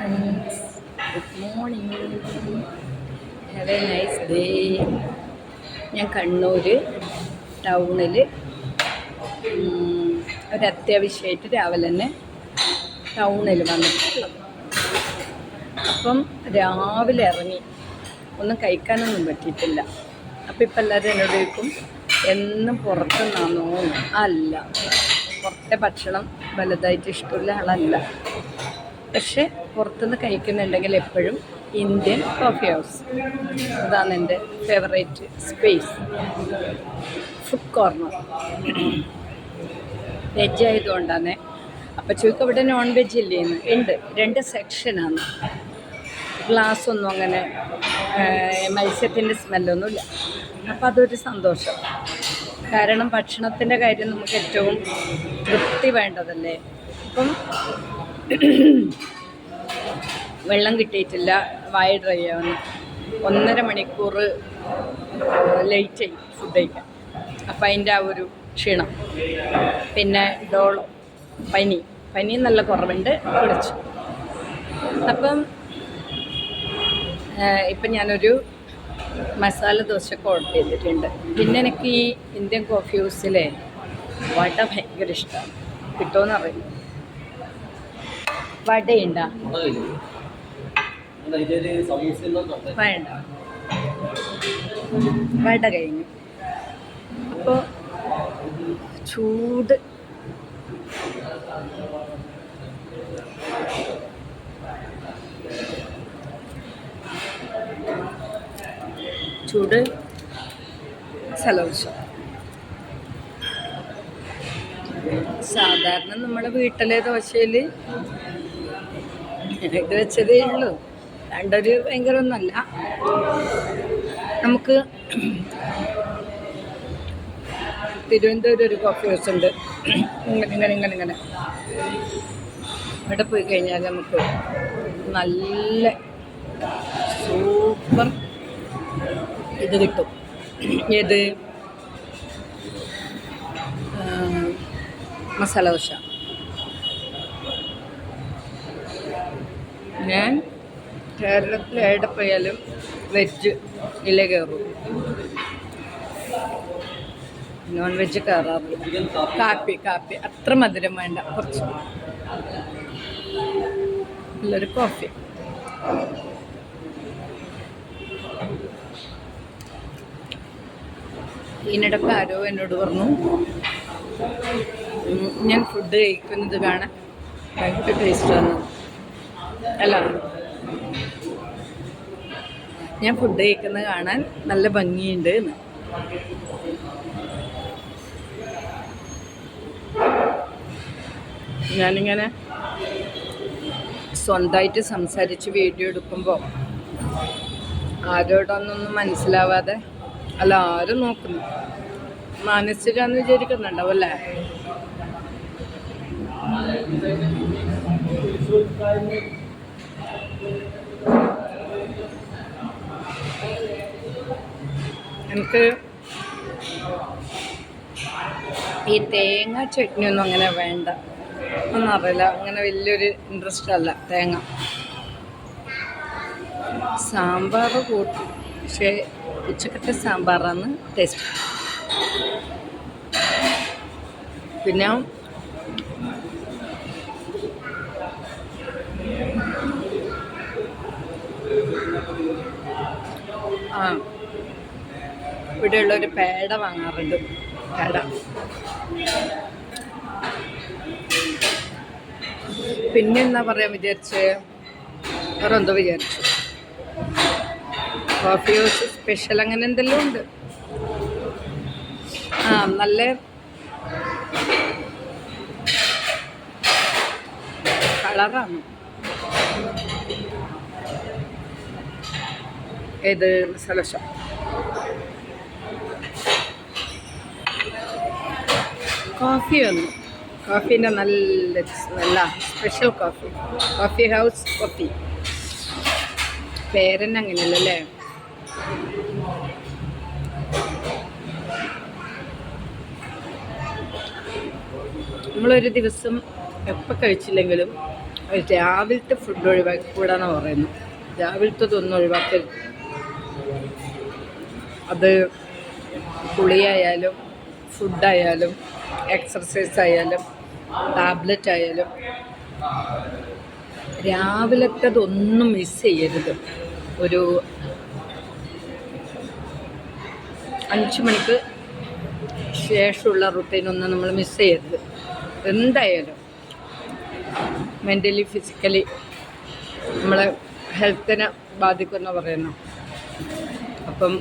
Morning have a nice day ഞാൻ കണ്ണൂർ ടൗണിൽ ഒരു അത്യാവശ്യമായിട്ട് രാവിലെ തന്നെ ടൗണിൽ വന്നിട്ടുള്ളത് അപ്പം രാവിലെ ഇറങ്ങി. ഒന്നും കഴിക്കാനൊന്നും പറ്റിയിട്ടില്ല. അപ്പം ഇപ്പം എല്ലാവരും എന്നോട് ചോദിക്കും എന്നും പുറത്തുനിന്നാണോ? അല്ല. പുറത്തെ ഭക്ഷണം വലുതായിട്ട് ഇഷ്ടമുള്ള ആളല്ല. പക്ഷെ പുറത്തുനിന്ന് കഴിക്കുന്നുണ്ടെങ്കിൽ എപ്പോഴും ഇന്ത്യൻ കോഫി ഹൗസ് അതാണ് എന്റെ favourite space food corner veg ആയതുകൊണ്ടാണ്. അപ്പം ചോദിക്കും ഇവിടെ നോൺ വെജ് ഇല്ലേന്ന് ഉണ്ട്. രണ്ട് സെക്ഷനാണ് ഗ്ലാസ് ഒന്നും അങ്ങനെ മത്സ്യത്തിന്റെ സ്മെല്ലൊന്നുമില്ല അപ്പം അതൊരു സന്തോഷം. കാരണം ഭക്ഷണത്തിന്റെ കാര്യം നമുക്ക് ഏറ്റവും തൃപ്തി വേണ്ടതല്ലേ? അപ്പം വെള്ളം കിട്ടിയിട്ടില്ല വായ ഡ്രൈ ആവുന്നു. ഒന്നര മണിക്കൂർ ലേറ്റായി ഫുഡ് കഴിക്കാൻ. അപ്പം അതിന്റെ ആ ഒരു ക്ഷീണം. പിന്നെ ഡോളോ പനി. പനി നല്ല കുറവുണ്ട് കുളിച്ചു അപ്പം ഇപ്പം ഞാനൊരു മസാല ദോശയൊക്കെ ഓർഡർ ചെയ്തിട്ടുണ്ട്. പിന്നെ എനിക്ക് ഈ ഇന്ത്യൻ കോഫി ഹൗസിലെ വട ഭയങ്കര ഇഷ്ടമാണ് കിട്ടുമെന്ന് അറിയില്ല. വടയുണ്ടോ. വട. കഴിഞ്ഞു. അപ്പോൾ ചൂട്. ചൂട് സലോശ സാധാരണ നമ്മുടെ വീട്ടിലെ ദോശയിൽ ഇത് വെച്ചതേ ഉള്ളൂ. രണ്ടൊരു ഭയങ്കര ഒന്നല്ല. നമുക്ക് തിരുവനന്തപുരം ഒരു കോഫി ഹൗസ് ഉണ്ട്. ഇങ്ങനെ ഇങ്ങനെ ഇങ്ങനെ ഇങ്ങനെ. ഇവിടെ പോയി കഴിഞ്ഞാൽ നമുക്ക് നല്ല സൂപ്പർ ഇത് കിട്ടും. ഏത്? മസാല ദോശ. ഞാൻ കേരളത്തിൽ പോയാലും വെജ് ഇല കയറും. നോൺ വെജ് കയറാറില്ല. കാപ്പി കാപ്പി. അത്ര മധുരം വേണ്ട. കുറച്ച്. നല്ലൊരു കോഫി ഇതിനിടയ്ക്ക് ആരോ എന്നോട് പറഞ്ഞു ഞാൻ ഫുഡ് കഴിക്കുന്നത് കാണാൻ ഭയങ്കര ടേസ്റ്റാണ് അല്ല. ഞാൻ ഫുഡ് കഴിക്കുന്നത് കാണാൻ നല്ല ഭംഗിയുണ്ട് ഞാനിങ്ങനെ സ്വന്തമായിട്ട് സംസാരിച്ച് വീഡിയോ എടുക്കുമ്പോൾ ആരോടൊന്നൊന്നും മനസ്സിലാവാതെ അല്ല ആരും നോക്കുന്നു. മാനസികാന്ന് വിചാരിക്കുന്നുണ്ടാവും അല്ലേ? എനിക്ക് ഈ തേങ്ങ ചട്നി ഒന്നും അങ്ങനെ വേണ്ട. ഒന്നും അറിയില്ല. അങ്ങനെ വലിയൊരു ഇൻട്രസ്റ്റ് അല്ല തേങ്ങ. സാമ്പാർ കൂട്ടി. പക്ഷേ ഉച്ചക്കത്തെ സാമ്പാറാണ് ടേസ്റ്റ് പിന്നെ ആ ഇവിടെയുള്ളൊരു പേട വാങ്ങാറുണ്ട്. പേട. പിന്നെ എന്താ പറയാൻ വിചാരിച്ച്? വേറെ എന്തോ വിചാരിച്ചു. കോഫി ഹൗസ് സ്പെഷ്യൽ അങ്ങനെ എന്തെല്ലാം ഉണ്ട്. ആ നല്ല കളറാണ്. ഏത് മസാല കോഫി വന്നു. കോഫീന്റെ നല്ല നല്ല special coffee coffee house coffee പേരന്നെ അങ്ങനെയല്ലേ നമ്മളൊരു ദിവസം എപ്പോൾ കഴിച്ചില്ലെങ്കിലും രാവിലത്തെ ഫുഡ് ഒഴിവാക്കിക്കൂടാന്ന് പറയുന്നു. രാവിലത്തതൊന്നും ഒഴിവാക്കരുത്. അത് പുളിയായാലും ഫുഡായാലും എക്സർസൈസ് ആയാലും ടാബ്ലറ്റ് ആയാലും രാവിലത്തതൊന്നും മിസ് ചെയ്യരുത്. ഒരു അഞ്ച് മണിക്ക് ശേഷമുള്ള റുട്ടീനൊന്നും നമ്മൾ മിസ് ചെയ്യരുത്. എന്തായാലും മെന്റലി ഫിസിക്കലി നമ്മളെ ഹെൽത്തിനെ ബാധിക്കുമെന്ന് പറയുന്നു. അപ്പം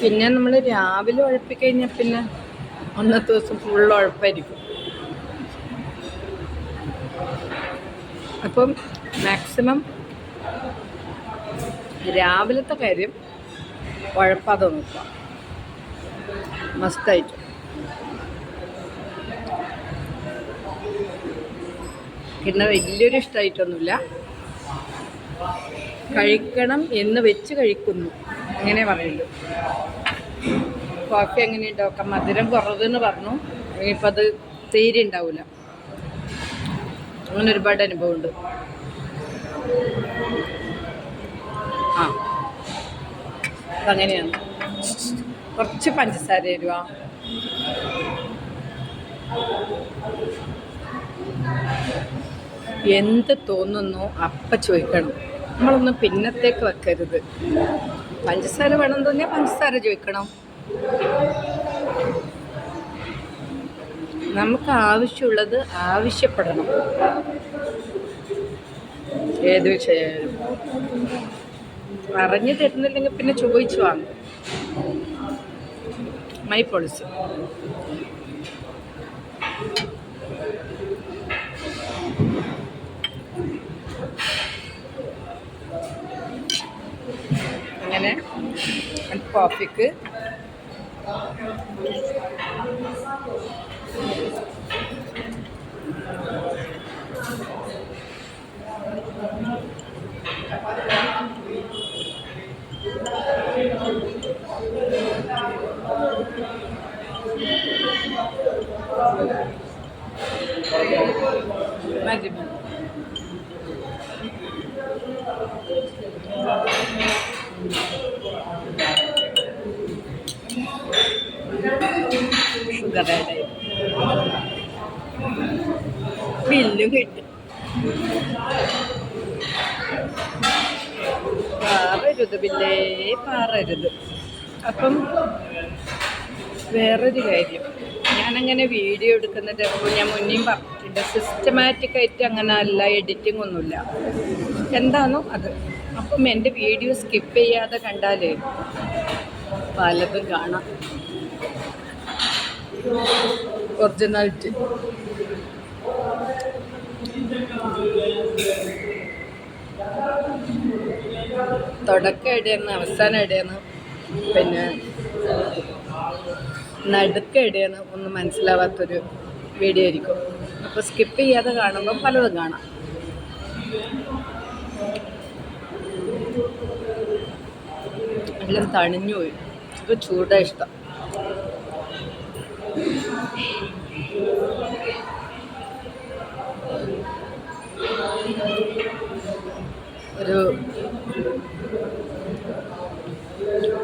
പിന്നെ നമ്മൾ രാവിലെ ഉഴപ്പിക്കഴിഞ്ഞാൽ പിന്നെ അന്നത്തെ ദിവസം ഫുൾ ഉഴപ്പായിരിക്കും അപ്പം മാക്സിമം രാവിലത്തെ കാര്യം ഉഴപ്പാതെ നോക്കുക. മസ്റ്റായിട്ട് പിന്നെ വലിയൊരു ഇഷ്ടമായിട്ടൊന്നുമില്ല കഴിക്കണം എന്ന് വെച്ച് കഴിക്കുന്നു. അങ്ങനെ പറയുള്ളൂ. കോഫി എങ്ങനെയുണ്ടോ? ഒക്കെ മധുരം കുറവെന്ന് പറഞ്ഞു. ഇനിയിപ്പോൾ അത് തീരെ ഉണ്ടാവില്ല അങ്ങനെ ഒരുപാട് അനുഭവമുണ്ട്. ആ. അതങ്ങനെയാണ്. കുറച്ച് പഞ്ചസാര തരുക എന്ത് തോന്നുന്നു അപ്പ ചോദിക്കണം. നമ്മളൊന്നും പിന്നത്തേക്ക് വെക്കരുത്. പഞ്ചസാര വേണം തോന്നിയാൽ പഞ്ചസാര ചോദിക്കണം. നമുക്ക് ആവശ്യമുള്ളത് ആവശ്യപ്പെടണം. ഏത് വിഷയമായാലും പറഞ്ഞു തരുന്നില്ലെങ്കിൽ പിന്നെ ചോദിച്ചു വാങ്ങും. മൈ പോളിസി അങ്ങനെ. കോഫിക്ക് Magriban. ആയി ബില്ലും കിട്ടും പാറരുത് ബില്ലേ പാറരുത് അപ്പം വേറൊരു കാര്യം. ഞാനങ്ങനെ വീഡിയോ എടുക്കുന്നത് ഇപ്പോൾ ഞാൻ മുന്നേയും പറഞ്ഞിട്ടുണ്ട്. സിസ്റ്റമാറ്റിക് ആയിട്ട് അങ്ങനെ അല്ല എഡിറ്റിംഗ് ഒന്നുമില്ല എന്താണോ അത് അപ്പം എന്റെ വീഡിയോ സ്കിപ്പ് ചെയ്യാതെ കണ്ടാലേ പലതും കാണാം. ഒറിജിനാലിറ്റി. തുടക്കം എവിടെയാണ് അവസാനം എവിടെയാണ് പിന്നെ നടുക്ക എവിടെയാണ് ഒന്നും മനസ്സിലാവാത്തൊരു വീഡിയോ ആയിരിക്കും. അപ്പോൾ സ്കിപ്പ് ചെയ്യാതെ കാണുമ്പോൾ പലതും കാണാം. എല്ലാം തണിഞ്ഞു പോയി ചൂടാ ഇഷ്ടം. ഒരു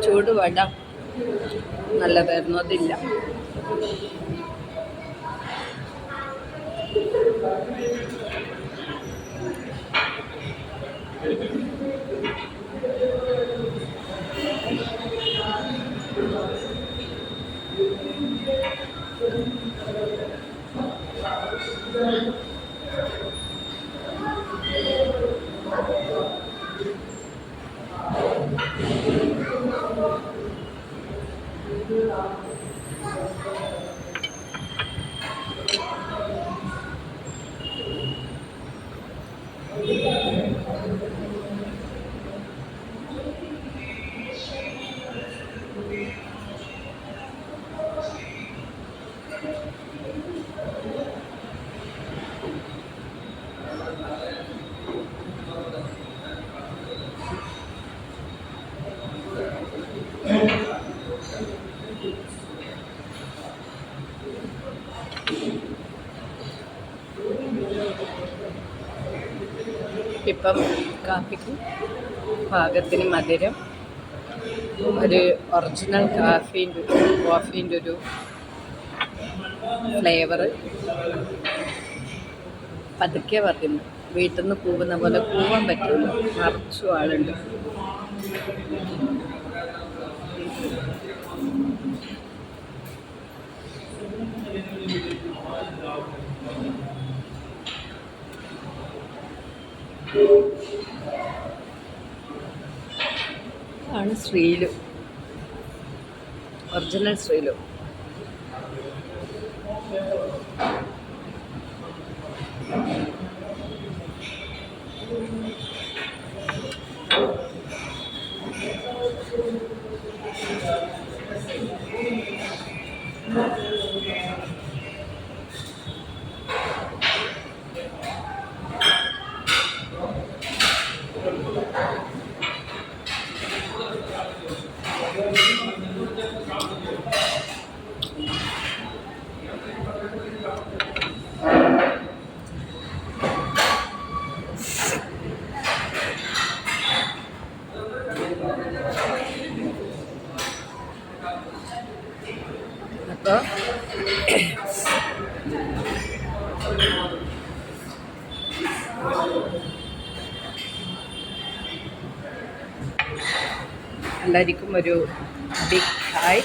ചൂട് വട നല്ലതായിരുന്നു അതില്ല Thank you. Do. ഇപ്പം കാപ്പിക്ക് പാകത്തിന് മധുരം ഒരു ഒറിജിനൽ കാഫീന്റെ കോഫീന്റെ ഒരു ഫ്ലേവർ പതുക്കെ പറയുന്നു. വീട്ടിൽ നിന്ന് കൂവുന്ന പോലെ കൂവാൻ പറ്റുള്ളൂ നിറച്ചു ആളുണ്ട്. ആണ് ശ്രീലു. ഒറിജിനൽ ശ്രീലു. അപ്പോൾ എല്ലാവർക്കും ഒരു big hi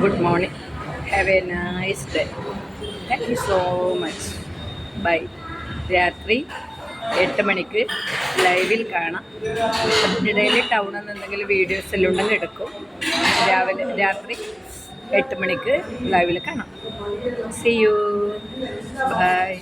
good morning have a nice day thank you so much bye രാത്രി എട്ട് മണിക്ക് ലൈവിൽ കാണാം. അതിനിടയിൽ ടൗണിൽ നിന്നെങ്കിലും വീഡിയോസ് എല്ലാം ഉണ്ടെങ്കിൽ എടുക്കും. രാവിലെ രാത്രി എട്ട് മണിക്ക് ലൈവിൽ കാണാം. C U by